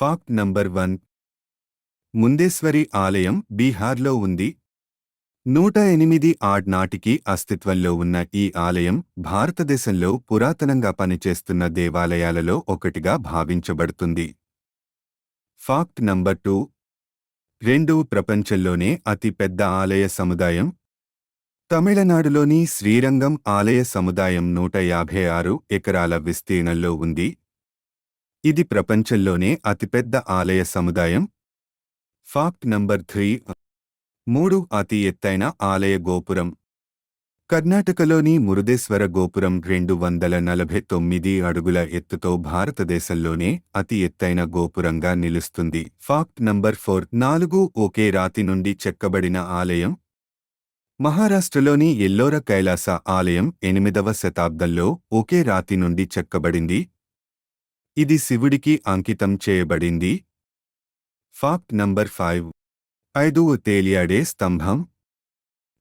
Fact number one. ముందేశ్వరి ఆలయం బీహార్లో ఉంది. నూట ఎనిమిది ఆడ్ నాటికి అస్తిత్వంలో ఉన్న ఈ ఆలయం భారతదేశంలో పురాతనంగా పనిచేస్తున్న దేవాలయాలలో ఒకటిగా భావించబడుతుంది. Fact number two. రెండు ప్రపంచంలోనే అతి పెద్ద ఆలయ సముదాయం. తమిళనాడులోని శ్రీరంగం ఆలయ సముదాయం నూట యాభై ఆరు ఎకరాల విస్తీర్ణంలో ఉంది. ఇది ప్రపంచంలోనే అతిపెద్ద ఆలయ సముదాయం. ఫాక్ట్ నంబర్ త్రీ మూడు అతి ఎత్తైన ఆలయ గోపురం. కర్ణాటకలోని మురుదేశ్వర గోపురం రెండు వందల నలభై తొమ్మిది అడుగుల ఎత్తుతో భారతదేశంలోనే అతి ఎత్తైన గోపురంగా నిలుస్తుంది. ఫాక్ట్ నంబర్ ఫోర్ నాలుగు ఒకే రాతి నుండి చెక్కబడిన ఆలయం. మహారాష్ట్రలోని ఎల్లోర కైలాస ఆలయం ఎనిమిదవ శతాబ్దంలో ఒకే రాతి నుండి చెక్కబడింది. ఇది శివుడికి అంకితం చేయబడింది. ఫాక్ట్ నంబర్ ఫైవ్ ఐదు తేలియాడే స్తంభం.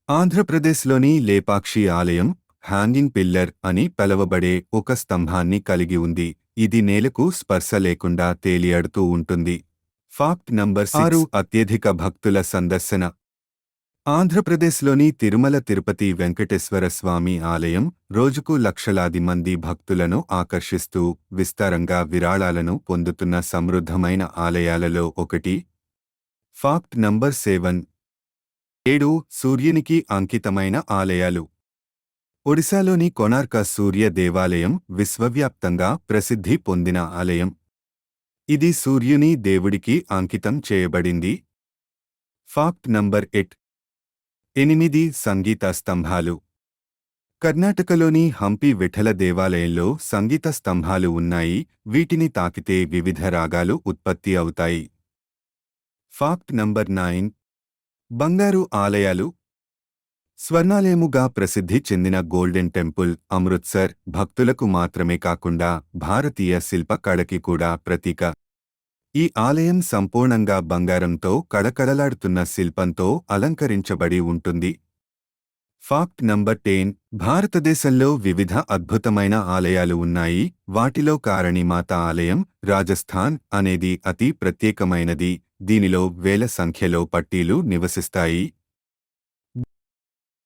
ఆంధ్రప్రదేశ్లోని లేపాక్షి ఆలయం హ్యాంగింగ్ పిల్లర్ అని పిలవబడే ఒక స్తంభాన్ని కలిగి ఉంది. ఇది నేలకు స్పర్శ లేకుండా తేలియాడుతూ ఉంటుంది. ఫాక్ట్ నంబర్ ఆరు అత్యధిక భక్తుల సందర్శన. ఆంధ్రప్రదేశ్లోని తిరుమల తిరుపతి వెంకటేశ్వర స్వామి ఆలయం రోజుకు లక్షలాది మంది భక్తులను ఆకర్షిస్తూ విస్తారంగా విరాళాలను పొందుతున్న సమృద్ధమైన ఆలయాలలో ఒకటి. Fact number seven. ఏడు సూర్యునికి అంకితమైన ఆలయాలు. ఒడిశాలోని కొనార్క సూర్య దేవాలయం విశ్వవ్యాప్తంగా ప్రసిద్ధి పొందిన ఆలయం. ఇది సూర్యుని దేవుడికి అంకితం చేయబడింది. ఫాక్ట్ నంబర్ ఎట్ ఎనిమిది సంగీత స్తంభాలు. కర్ణాటకలోని హంపి విఠల దేవాలయంలో సంగీత స్తంభాలు ఉన్నాయి వీటిని తాకితే వివిధ రాగాలు ఉత్పత్తి అవుతాయి. Fact number nine. బంగారు ఆలయాలు. స్వర్ణాలయముగా ప్రసిద్ధి చెందిన గోల్డెన్ టెంపుల్ అమృత్సర్ భక్తులకు మాత్రమే కాకుండా భారతీయ శిల్పకళకి కూడా ప్రతీక. ఈ ఆలయం సంపూర్ణంగా బంగారంతో కడకడలాడుతున్న శిల్పంతో అలంకరించబడి ఉంటుంది. Fact number ten. భారతదేశంలో వివిధ అద్భుతమైన ఆలయాలు ఉన్నాయి. వాటిలో కారణిమాత ఆలయం రాజస్థాన్ అనేది అతి ప్రత్యేకమైనది. దీనిలో వేల సంఖ్యలో పట్టీలు నివసిస్తాయి.